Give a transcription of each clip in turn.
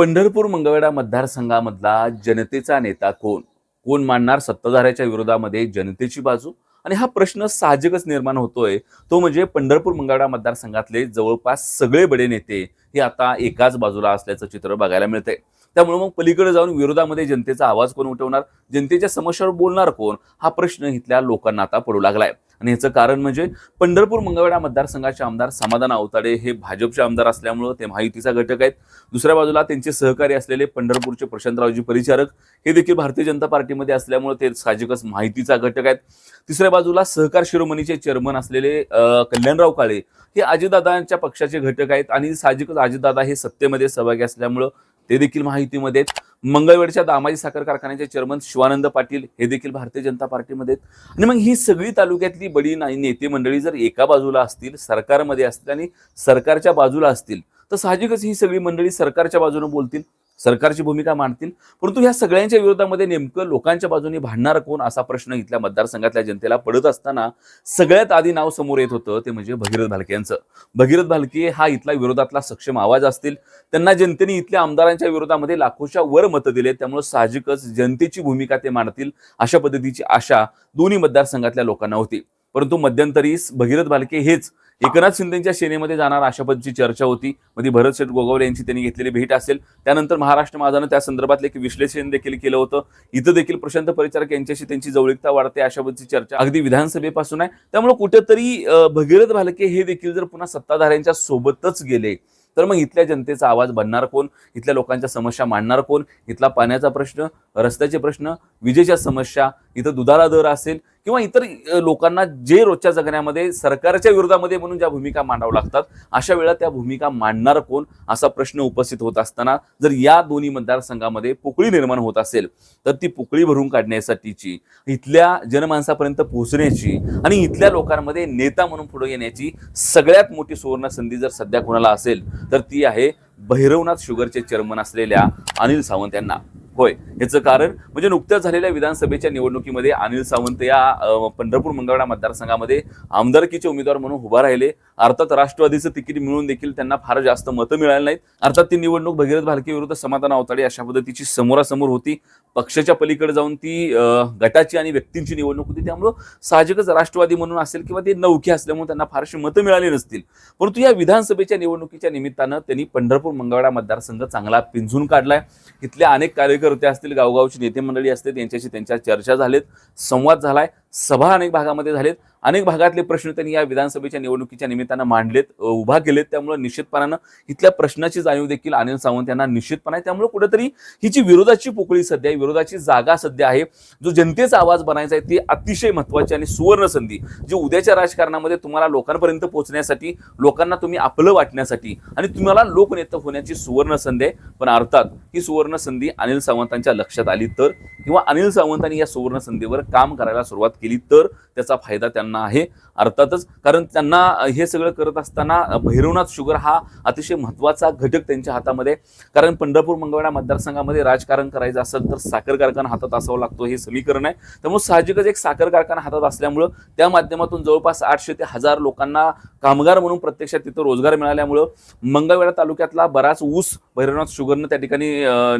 पंढरपूर मंगळवेढा मतदारसंघामधला जनतेचा नेता कोण? कोण मांडणार सत्ताधाऱ्याच्या विरोधामध्ये जनतेची बाजू? आणि हा प्रश्न साहजिकच निर्माण होतोय. तो म्हणजे पंढरपूर मंगळवेढा मतदारसंघातले जवळपास सगळे बडे नेते हे आता एकाच बाजूला असल्याचं चित्र बघायला मिळतंय. त्यामुळे मग पलीकडे जाऊन विरोधामध्ये जनतेचा आवाज कोण उठवणार? जनतेच्या समस्यावर बोलणार कोण? हा प्रश्न इथल्या लोकांना आता पडू लागलाय. आणि याचं कारण म्हणजे पंढरपूर मंगळवेढा मतदारसंघाचे आमदार समाधान आवताडे हे भाजपचे आमदार असल्यामुळं ते महायुतीचा घटक आहेत. दुसऱ्या बाजूला त्यांचे सहकारी असलेले पंढरपूरचे प्रशांतरावजी परिचारक हे देखील भारतीय जनता पार्टीमध्ये असल्यामुळे ते साहजिकच माहितीचा घटक आहेत. तिसऱ्या बाजूला सहकार शिरोमणीचे चेअरमन असलेले कल्याणराव काळे हे अजितदादांच्या पक्षाचे घटक आहेत. आणि साहजिकच अजितदादा हे सत्तेमध्ये सहभागी असल्यामुळं ते देखील माहितीमध्ये आहेत. दामाजी साखर कारखान्याचे चेअरमन शिवानंद पाटील हे देखील भारतीय जनता पार्टीमध्ये आहेत. आणि मग ही सगळी तालुक्यातली बडी ना- नेते मंडळी जर एका बाजूला असतील सरकारमध्ये असतील आणि सरकारच्या बाजूला असतील तर साहजिकच ही सगळी मंडळी सरकारच्या बाजूने बोलतील. सरकारची भूमिका मांडतील. परंतु ह्या सगळ्यांच्या विरोधामध्ये नेमकं लोकांच्या बाजूने भांडणार कोण असा प्रश्न इथल्या मतदारसंघातल्या जनतेला पडत असताना सगळ्यात आधी नाव समोर येत होतं ते म्हणजे भगीरथ भालके यांचं. भगीरथ भालके हा इथला विरोधातला सक्षम आवाज असतील. त्यांना जनतेने इथल्या आमदारांच्या विरोधामध्ये लाखोच्या वर मतं दिले त्यामुळे साहजिकच जनतेची भूमिका ते मांडतील अशा पद्धतीची आशा दोन्ही मतदारसंघातल्या लोकांना होती. परंतु मध्यंतरी भगीरथ भालके हेच एकनाथ शिंदेच्या सेनेमध्ये जाणार अशा पद्धतीची चर्चा होती. मध्ये भरत शेठ गोगावले यांची त्यांनी घेतलेली भेट असेल. त्यानंतर महाराष्ट्र माझानं त्या संदर्भातले एक विश्लेषण देखील केलं होतं. इथं देखील प्रशांत परिचारक यांच्याशी त्यांची जवळिकता वाढते अशा पद्धतीची चर्चा अगदी विधानसभेपासून आहे. त्यामुळे कुठेतरी भगीरथ भालके हे देखील जर पुन्हा सत्ताधाऱ्यांच्या सोबतच गेले तर मग इथल्या जनतेचा आवाज बनणार कोण? इथल्या लोकांच्या समस्या मांडणार कोण? इथला पाण्याचा प्रश्न रस्त्याचे प्रश्न विजेच्या समस्या इथं दुधाला दर असेल किंवा इतर लोकांना जे रोजच्या जगण्यामध्ये सरकारच्या विरोधामध्ये म्हणून ज्या भूमिका मांडाव्या लागतात अशा वेळा त्या भूमिका मांडणार कोण? असा प्रश्न उपस्थित होत असताना जर या दोन्ही मतदारसंघामध्ये पोकळी निर्माण होत असेल तर ती पोकळी भरून काढण्यासाठीची इथल्या जनमानसापर्यंत पोहोचण्याची आणि इथल्या लोकांमध्ये नेता म्हणून पुढे येण्याची सगळ्यात मोठी सुवर्ण संधी जर सध्या कोणाला असेल तर ती आहे भैरवनाथ शुगरचे चेअरमन असलेल्या अनिल सावंत यांना. होय. याचं कारण म्हणजे नुकत्याच झालेल्या विधानसभेच्या निवडणुकीमध्ये अनिल सावंत या पंढरपूर मंगळवेढा मतदारसंघामध्ये आमदारकीचे उमेदवार म्हणून उभा राहिले. अर्थात राष्ट्रवादीचं तिकीट मिळून देखील त्यांना फार जास्त मतं मिळाली नाहीत. अर्थात ती निवडणूक भगीरथ भालके विरुद्ध समाधान अवताडे अशा पद्धतीची समोरासमोर होती. पक्षाच्या पलीकडे जाऊन ती गटाची आणि व्यक्तींची निवडणूक होती. त्यामुळं साहजिकच राष्ट्रवादी म्हणून असेल किंवा ते नौखे असल्यामुळे त्यांना फारशी मतं मिळाली नसतील. परंतु या विधानसभेच्या निवडणुकीच्या निमित्तानं त्यांनी पंढरपूर मंगळवेढा मतदारसंघ चांगला पिंजून काढलाय. इथल्या अनेक कार्यकर्ते असतील गावगावची नेते मंडळी असतील त्यांच्याशी त्यांच्या चर्चा झालेत संवाद झालाय. सभा अनेक भागामध्ये झालेत. अनेक भागातले प्रश्न त्यांनी या विधानसभेच्या निवडणुकीच्या निमित्तानं मांडलेत उभा केलेत. त्यामुळे निश्चितपणानं इथल्या प्रश्नाची जाणीव देखील अनिल सावंत यांना निश्चितपणा आहे. त्यामुळे कुठेतरी ही जी विरोधाची पोकळी सध्या आहे विरोधाची जागा सध्या आहे. जो जनतेचा आवाज बनायचा आहे ती अतिशय महत्वाची आणि सुवर्ण संधी जी उद्याच्या राजकारणामध्ये तुम्हाला लोकांपर्यंत पोहोचण्यासाठी लोकांना तुम्ही आपलं वाटण्यासाठी आणि तुम्हाला लोकनेता होण्याची सुवर्ण संधी आहे. पण अर्थात ही सुवर्ण संधी अनिल सावंतांच्या लक्षात आली तर किंवा अनिल सावंतांनी या सुवर्ण संधीवर काम करायला सुरुवात केली तर त्याचा फायदा त्यांना आहे. अर्थातच कारण त्यांना हे सगळं करत असताना भैरवनाथ शुगर हा अतिशय महत्त्वाचा घटक त्यांच्या हातामध्ये. कारण पंढरपूर मंगळवेढा मतदारसंघामध्ये राजकारण करायचं असेल तर साखर कारखाना हातात असावा लागतो हे समीकरण आहे. त्यामुळे साहजिकच एक साखर कारखाना हातात असल्यामुळं त्या माध्यमातून जवळपास आठशे ते हजार लोकांना कामगार म्हणून प्रत्यक्षात तिथं रोजगार मिळाल्यामुळं मंगळवेढा तालुक्यातला बराच ऊस भैरवनाथ शुगरनं त्या ठिकाणी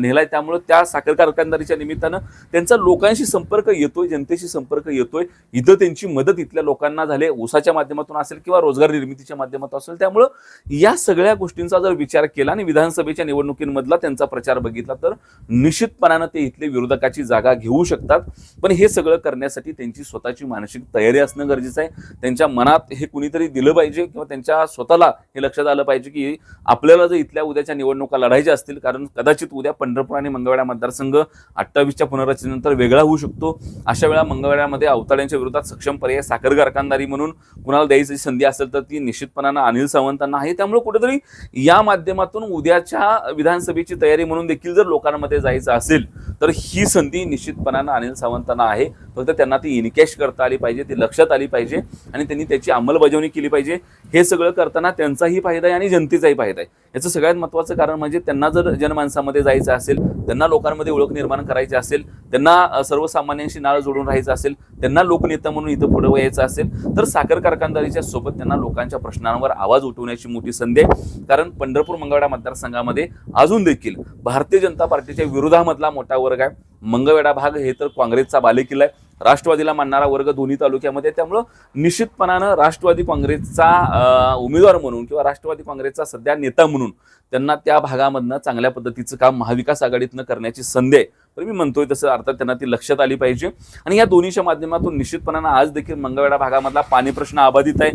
नेलाय. त्यामुळं त्या साखर कारखानदारीच्या निमित्तानं त्यांचा लोकांशी संपर्क येतोय जनतेशी संपर्क येतोय. इथं त्यांची मदत इथल्या लोकांना झाली ऊसाच्या माध्यमातून असेल किंवा रोजगार निर्मितीच्या माध्यमातून असेल त्यामुळं या सगळ्या गोष्टींचा जर विचार केला आणि विधानसभेच्या निवडणुकींमधला त्यांचा प्रचार बघितला तर निश्चितपणानं ते इथले विरोधकाची जागा घेऊ शकतात. पण हे सगळं करण्यासाठी त्यांची स्वतःची मानसिक तयारी असणं गरजेचं आहे. त्यांच्या मनात हे कुणीतरी दिलं पाहिजे किंवा त्यांच्या स्वतःला हे लक्षात आलं पाहिजे की आपल्याला जर इथल्या उद्याच्या निवडणुका लढायच्या असतील कारण कदाचित उद्या पंढरपूर आणि मंगळवेढा मतदारसंघ अठ्ठावीसच्या पुनर्रचनेनंतर वेगळा होऊ शकतो. अशा वेळा मंगळवेढ्यामध्ये अवताड्यांच्या विरोधात सक्षम पर्याय साखर कारखानदारी म्हणून कुणाला द्यायची संधी असेल तर ती निश्चितपणानं अनिल सावंतांना आहे. त्यामुळे कुठेतरी या माध्यमातून उद्याच्या विधानसभेची तयारी म्हणून देखील जर लोकांमध्ये जायचं असेल तर ही संधी निश्चितपणानं अनिल सावंतांना आहे. फक्त त्यांना ती इनकॅश करता आली पाहिजे ती लक्षात आली पाहिजे आणि त्यांनी त्याची अंमलबजावणी केली पाहिजे. हे सगळं करताना त्यांचाही फायदा आहे आणि जनतेचाही फायदा आहे. याचं सगळ्यात महत्त्वाचं कारण म्हणजे म्हणजे त्यांना जर जनमानसामध्ये जायचं असेल त्यांना लोकांमध्ये ओळख निर्माण करायची असेल त्यांना सर्वसामान्यांशी नाळ जोडून राहायचं असेल त्यांना लोकनेता म्हणून इथं पुढे यायचं असेल तर साखर कारखानदारीच्या सोबत त्यांना लोकांच्या प्रश्नांवर आवाज उठवण्याची मोठी संधी आहे. कारण पंढरपूर मंगळवेढा मतदारसंघामध्ये अजून देखील भारतीय जनता पार्टीच्या विरोधामधला मोठा वर्ग आहे. मंगळवेढा भाग हे तर काँग्रेसचा बालेकिल्ला आहे. राष्ट्रवादीला मानणारा वर्ग दोन्ही तालुक्यामध्ये त्यामुळं निश्चितपणानं राष्ट्रवादी काँग्रेसचा उमेदवार म्हणून किंवा राष्ट्रवादी काँग्रेसचा सध्या नेता म्हणून त्यांना त्या भागामधनं चांगल्या पद्धतीचं काम महाविकास आघाडीतनं करण्याची संधी आहे. तर मी म्हणतोय तसं अर्थात त्यांना ती लक्षात आली पाहिजे. आणि या दोन्हीच्या माध्यमातून निश्चितपणानं आज देखील मंगळवेढा भागामधला पाणी प्रश्न अबाधित आहे.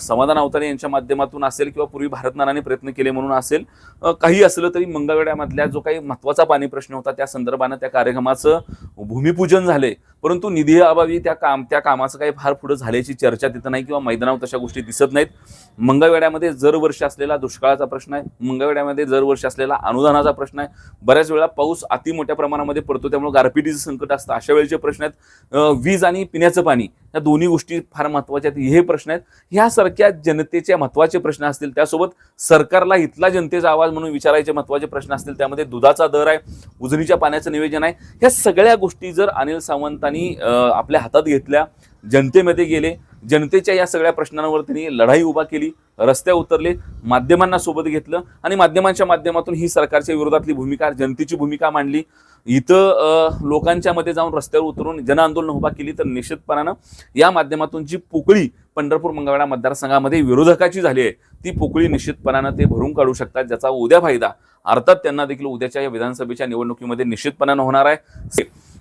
समाधान अवतारे यांच्या माध्यमातून असेल किंवा पूर्वी भारतनाराने प्रयत्न केले म्हणून असेल काही असलं तरी मंगळवेढ्यामधल्या जो काही महत्त्वाचा पाणी प्रश्न होता त्या संदर्भानं त्या कार्यक्रमाचं भूमिपूजन झाले. परंतु निधी अभावी त्या काम त्या कामाचं काही फार पुढे झाल्याची चर्चा तिथं नाही किंवा मैदानावर तशा गोष्टी दिसत नाहीत. मंगळवेड्यामध्ये दरवर्षी असलेला दुष्काळाचा प्रश्न आहे मंगळवेढ्यामध्ये दरवर्षी असलेला अनुदानाचा प्रश्न आहे बऱ्याच वेळा पाऊस अति मोठ्या प्रमाणामध्ये पडतो त्यामुळे गारपिटीचं संकट असतं. अशा वेळेचे प्रश्न आहेत. वीज आणि पिण्याचं पाणी या दोन्ही गोष्टी फार महत्त्वाच्या आहेत. हे प्रश्न आहेत. ह्यासारख्या जनतेचे महत्त्वाचे प्रश्न असतील त्यासोबत सरकारला इथला जनतेचा आवाज म्हणून विचारायचे महत्त्वाचे प्रश्न असतील त्यामध्ये दुधाचा दर आहे उजनीच्या पाण्याचं निवेदन आहे. ह्या सगळ्या गोष्टी जर अनिल सावंतांनी आपल्या हातात घेतल्या जनतेमध्ये गेले जनतेच्या या सगळ्या प्रश्नांवर त्यांनी लढाई उभा केली रस्त्यावर उतरले माध्यमांना सोबत घेतलं आणि माध्यमांच्या माध्यमातून ही सरकारच्या विरोधातली भूमिका जनतेची भूमिका मांडली. इथं लोकांच्या मध्ये जाऊन रस्त्यावर उतरून जनआंदोलन उभा केली तर निश्चितपणानं या माध्यमातून जी पोकळी पंढरपूर मंगळवेढा मतदारसंघामध्ये विरोधकाची झाली आहे ती पोकळी निश्चितपणानं ते भरून काढू शकतात ज्याचा उद्या फायदा अर्थात त्यांना देखील उद्याच्या या विधानसभेच्या निवडणुकीमध्ये निश्चितपणानं होणार आहे.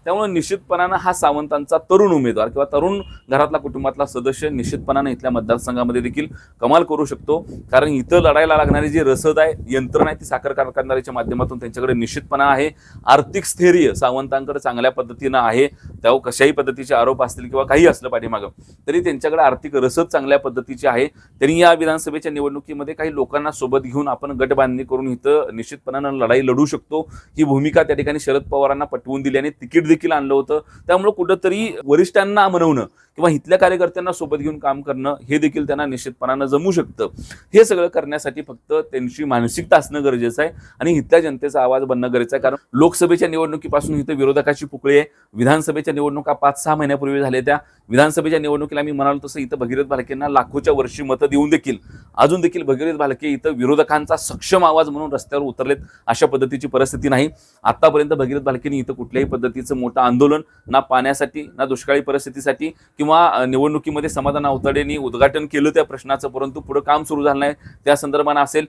त्यामुळे निश्चितपणानं हा सावंतांचा तरुण उमेदवार किंवा तरुण घरातला कुटुंबातला सदस्य निश्चितपणानं इथल्या मतदारसंघामध्ये देखील कमाल करू शकतो. कारण इथं लढायला लागणारी जी रसद आहे यंत्रणा आहे ती साखर कारखानदारीच्या माध्यमातून त्यांच्याकडे निश्चितपणा आहे. आर्थिक स्थैर्य सावंतांकडे चांगल्या पद्धतीनं आहे. त्यावर कशाही पद्धतीचे आरोप असतील किंवा काही असलं पाठीमागं तरी त्यांच्याकडे आर्थिक रसद चांगल्या पद्धतीची आहे. त्यांनी या विधानसभेच्या निवडणुकीमध्ये काही लोकांना सोबत घेऊन आपण गटबांधणी करून इथं निश्चितपणानं लढाई लढू शकतो. ही भूमिका त्या ठिकाणी शरद पवारांना पटवून दिली आणि तिकीट देखील आणलं होतं. त्यामुळे कुठंतरी वरिष्ठांना म्हणवणं किंवा इथल्या कार्यकर्त्यांना सोबत घेऊन काम करणं हे देखील त्यांना निश्चितपणानं जमू शकतं. हे सगळं करण्यासाठी फक्त त्यांची मानसिकता असणं गरजेचं आहे आणि इथल्या जनतेचा आवाज बनणं गरजेचं आहे. कारण लोकसभेच्या निवडणुकीपासून इथं विरोधकाची पुकळी आहे. विधानसभेच्या निवडणुका पाच सहा महिन्यापूर्वी झाल्या त्या. विधानसभेच्या निवडणुकीला मी म्हणालो तसं इथं भगीरथ भालकेंना लाखोच्या वर्षी मतं देऊन देखील अजून देखील भगीरथ भालके इथं विरोधकांचा सक्षम आवाज म्हणून रस्त्यावर उतरलेत अशा पद्धतीची परिस्थिती नाही. आतापर्यंत भगीरथ भालकेंनी इथं कुठल्याही पद्धतीचं मोठं आंदोलन ना पाण्यासाठी ना दुष्काळी परिस्थितीसाठी किंवा निवडणुकीमध्ये समाधान अवताडेंनी उद्घाटन केलं त्या प्रश्नाचं परंतु पुढं काम सुरू झालं नाही. त्या संदर्भानं असेल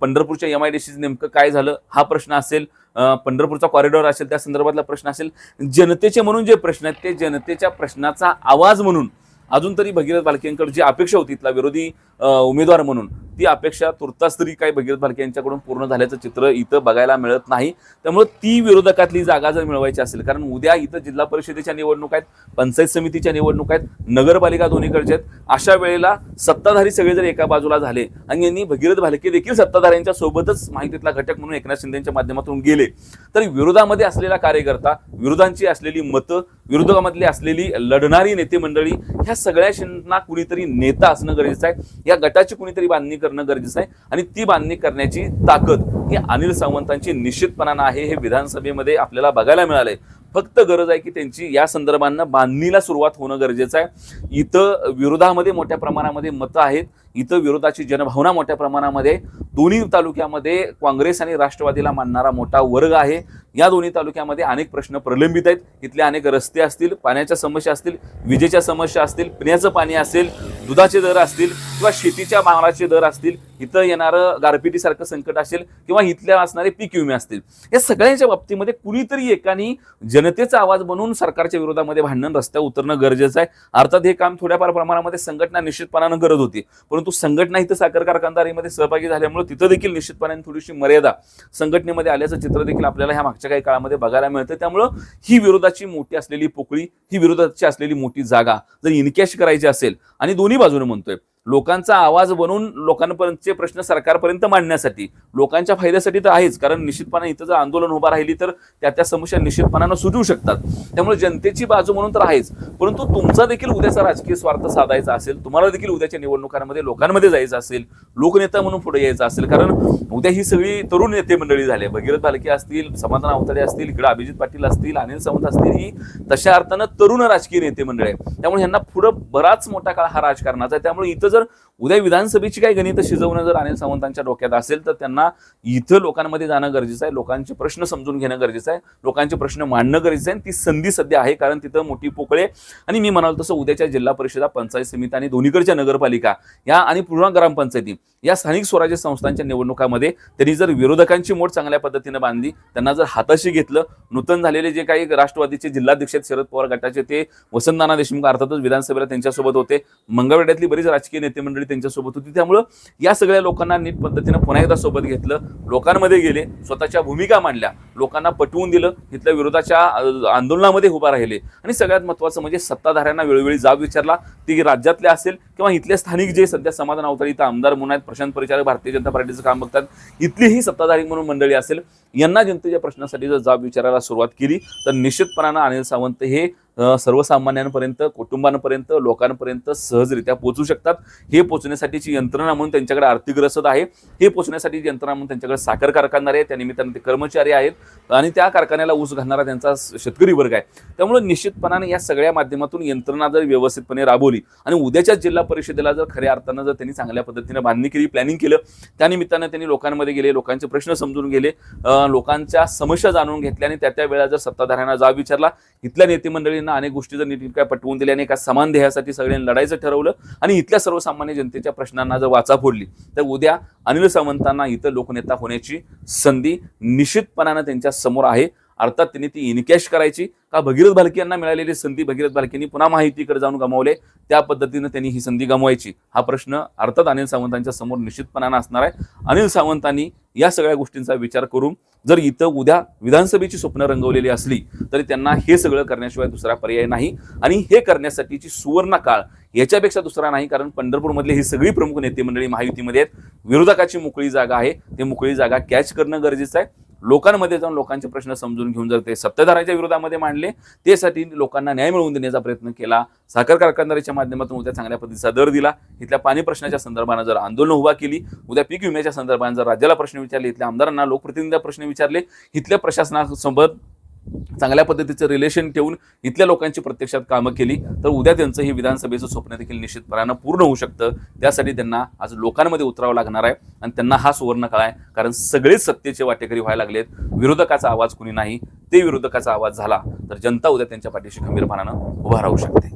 पंढरपूरच्या एम आय डी नेमकं काय झालं हा प्रश्न असेल पंढरपूरचा कॉरिडॉर असेल त्या संदर्भातला प्रश्न असेल. जनतेचे म्हणून जे प्रश्न आहेत ते जनतेच्या प्रश्नाचा आवाज म्हणून अजून तरी भगीरथ भालकेंकडे जी अपेक्षा होती इथला विरोधी उमेदवार म्हणून ती अपेक्षा तुर्तास तरी काही भगीरथ भालके यांच्याकडून पूर्ण झाल्याचं चित्र इथं बघायला मिळत नाही. त्यामुळे ती विरोधकातली जागा जर मिळवायची असेल कारण उद्या इथं जिल्हा परिषदेच्या निवडणूक आहेत पंचायत समितीच्या निवडणूक आहेत नगरपालिका दोन्हीकडचे आहेत अशा वेळेला सत्ताधारी सगळे जर एका बाजूला झाले आणि यांनी भगीरथ भालके देखील सत्ताधाऱ्यांच्या सोबतच माहितीतला घटक म्हणून एकनाथ शिंदेच्या माध्यमातून गेले तर विरोधामध्ये असलेला कार्यकर्ता विरोधांची असलेली मतं विरोधकामधली असलेली लढणारी नेते मंडळी ह्या सगळ्यांना कुणीतरी नेता असणं गरजेचं आहे. या गटाची कुणीतरी बांधणी करणं गरजेचं आहे. आणि ती बांधणी करण्याची ताकद ही अनिल सावंतांची निश्चितपणानं आहे हे विधानसभेमध्ये आपल्याला बघायला मिळालंय. फक्त गरज आहे की त्यांची या संदर्भानं बांधणीला सुरुवात होणं गरजेचं आहे. इथं विरोधामध्ये मोठ्या प्रमाणामध्ये मतं आहेत. इथं विरोधाची जनभावना मोठ्या प्रमाणामध्ये दोन्ही तालुक्यामध्ये काँग्रेस आणि राष्ट्रवादीला मानणारा मोठा वर्ग आहे. या दोन्ही तालुक्यामध्ये अनेक प्रश्न प्रलंबित आहेत. इथले अनेक रस्ते असतील पाण्याच्या समस्या असतील विजेच्या समस्या असतील पिण्याचं पाणी असेल दुधाचे दर असतील किंवा शेतीच्या मालाचे दर असतील इथं येणारं गारपिटीसारखं संकट असेल किंवा इथल्या असणारे पीक विमे असतील. या सगळ्यांच्या बाबतीमध्ये कुणीतरी एकानी जनतेचा आवाज बनवून सरकारच्या विरोधामध्ये भांडण रस्त्यावर उतरणं गरजेचं आहे. अर्थात हे काम थोड्याफार प्रमाणामध्ये संघटना निश्चितपणानं करत होती. परंतु संघटना इथं साखर कारखानदारीमध्ये सहभागी झाल्यामुळे तिथं देखील निश्चितपणाने थोडीशी मर्यादा संघटनेमध्ये आल्याचं चित्र देखील आपल्याला ह्या मागच्या काही काळामध्ये बघायला मिळतं. त्यामुळं ही विरोधाची मोठी असलेली पोकळी ही विरोधाची असलेली मोठी जागा जर इनकॅश करायची असेल आणि दोन्ही बाजूने म्हणतोय लोकांचा आवाज बनवून लोकांपर्यंतचे प्रश्न सरकारपर्यंत मांडण्यासाठी. लोकांच्या फायद्यासाठी तर आहेच कारण निश्चितपणे इथं जर आंदोलन उभा राहिली तर त्या त्या समस्या निश्चितपणानं सुटू शकतात. त्यामुळे जनतेची बाजू म्हणून तर आहेच. परंतु तुमचा देखील उद्याचा राजकीय स्वार्थ साधायचा असेल तुम्हाला देखील उद्याच्या निवडणुकांमध्ये लोकांमध्ये जायचं असेल लोकनेता म्हणून पुढे यायचं असेल कारण उद्या ही सगळी तरुण नेते मंडळी झाली. भगीरथ भालके असतील समाधान आवताडे असतील इकडे अभिजित पाटील असतील अनिल सावंत असतील ही तशा अर्थानं तरुण राजकीय नेते मंडळी आहे त्यामुळे यांना पुढं बराच मोठा काळ हा राजकारणाचा आहे. त्यामुळे इथं जर उद्या विधानसभेची काही गणित शिजवणं जर अनिल सावंतांच्या डोक्यात असेल तर त्यांना इथं लोकांमध्ये जाणं गरजेचं आहे. लोकांचे प्रश्न समजून घेणं गरजेचं आहे. लोकांचे प्रश्न मांडणं गरजेचं आहे. ती संधी सध्या आहे कारण तिथं मोठी पोकळे आणि मी म्हणालो तसं उद्याच्या जिल्हा परिषदा पंचायत समिती आणि दोन्हीकडच्या नगरपालिका या आणि पूर्ण ग्रामपंचायती या स्थानिक स्वराज्य संस्थांच्या निवडणुकामध्ये त्यांनी जर विरोधकांची मोठ चांगल्या पद्धतीनं बांधली त्यांना जर हाताशी घेतलं नूतन झालेले जे काही राष्ट्रवादीचे जिल्हाध्यक्ष आहेत शरद पवार गटाचे ते वसंतनाना देशमुख अर्थातच विधानसभेला त्यांच्यासोबत होते मंगळवेड्यातली बरीच राजकीय नेते मंडळी त्यांच्यासोबत होती त्यामुळं या सगळ्या लोकांना नीट पद्धतीनं पुन्हा एकदा सोबत घेतलं लोकांमध्ये गेले स्वतःच्या भूमिका मांडल्या लोकांना पटवून दिलं इथल्या विरोधाच्या आंदोलनामध्ये उभा राहिले. आणि सगळ्यात महत्त्वाचं म्हणजे सत्ताधाऱ्यांना वेळोवेळी जाब विचारला ती राज्यातल्या असेल किंवा इथले स्थानिक जे सध्या समाधान अवतारी इथं आमदार म्हणून आहेत प्रशांत परिचारक भारतीय जनता पार्टीचं काम बघतात. इथलीही सत्ताधारी म्हणून मंडळी असेल यांना जनतेच्या प्रश्नासाठी जर जाब विचारायला सुरुवात केली तर निश्चितपणानं अनिल सावंत हे सर्वसामान्यांपर्यंत कुटुंबांपर्यंत लोकांपर्यंत सहजरित्या पोहोचू शकतात. हे पोचण्यासाठीची यंत्रणा म्हणून त्यांच्याकडे आर्थिक रसद आहे. हे पोचण्यासाठी यंत्रणा म्हणून त्यांच्याकडे साखर कारखानदार आहे. त्या निमित्तानं ते कर्मचारी आहेत. आणि त्या कारखान्याला ऊस घालणारा त्यांचा शेतकरी वर्ग आहे. त्यामुळे निश्चितपणाने या सगळ्या माध्यमातून यंत्रणा जर व्यवस्थितपणे राबवली आणि उद्याच्या जिल्हा परिषदेला जर खऱ्या अर्थानं जर त्यांनी चांगल्या पद्धतीने बांधणी केली प्लॅनिंग केलं त्यानिमित्तानं त्यांनी लोकांमध्ये गेले लोकांचे प्रश्न समजून गेले लोकांच्या समस्या जाणून घेतल्या आणि त्या त्या वेळा जर सत्ताधाऱ्यांना जाब विचारला इथल्या नेते मंडळींना अनेक गोष्टी जर नीट काय पटवून दिल्या आणि एका समान ध्येयासाठी सगळ्यांनी लढायचं ठरवलं आणि इथल्या सर्वसामान्य जनतेच्या प्रश्नांना जर वाचा फोडली तर उद्या अनिल सावंतांना इथं लोकनेता होण्याची संधी निश्चितपणानं त्यांच्यासमोर आहे. अर्थात त्यांनी ती इनकॅश करायची. का भगीरथ भालके यांना मिळालेली संधी भगीरथ भालकेंनी पुन्हा माहितीकडे जाऊन गमावले. त्या पद्धतीनं त्यांनी ही संधी गमवायची. हा प्रश्न अर्थात अनिल सावंतांच्या समोर निश्चितपणानं असणार आहे. अनिल सावंतांनी या सगळ्या गोष्टींचा विचार करून जर इथं उद्या विधानसभेची स्वप्न रंगवलेली असली तरी त्यांना हे सगळं करण्याशिवाय दुसरा पर्याय नाही. आणि हे करण्यासाठीची सुवर्ण काळ याच्यापेक्षा दुसरा नाही कारण पंढरपूरमधले ही सगळी प्रमुख नेते मंडळी महायुतीमध्ये आहेत. विरोधकाची मोकळी जागा आहे. ते मोकळी जागा कॅच करणं गरजेचं आहे. लोकांमध्ये जाऊन लोकांचे प्रश्न समजून घेऊन जर ते सत्ताधाराच्या विरोधामध्ये मांडले त्यासाठी लोकांना न्याय मिळवून देण्याचा प्रयत्न केला. साखर कारखानदारीच्या माध्यमातून उद्या चांगल्या पद्धतीचा दर दिला. इथल्या पाणी प्रश्नाच्या संदर्भानं जर आंदोलन उभा केली उद्या पीक विम्याच्या संदर्भाने जर राज्याला प्रश्न विचारले इथल्या आमदारांना लोकप्रतिनिधींना प्रश्न विचारले इथल्या प्रशासनासोबत चांगल्या पद्धतीचं रिलेशन ठेवून इथल्या लोकांची प्रत्यक्षात कामं केली तर उद्या त्यांचं हे विधानसभेचं स्वप्न देखील निश्चितपणानं पूर्ण होऊ शकतं. त्यासाठी त्यांना आज लोकांमध्ये उतरावं लागणार आहे आणि त्यांना हा सुवर्ण काळ आहे कारण सगळेच सत्तेचे वाटेकरी व्हायला लागलेत. विरोधकाचा आवाज कुणी नाही ते विरोधकाचा आवाज झाला तर जनता उद्या त्यांच्या पाठीशी खंबीरपणानं उभा राहू शकते.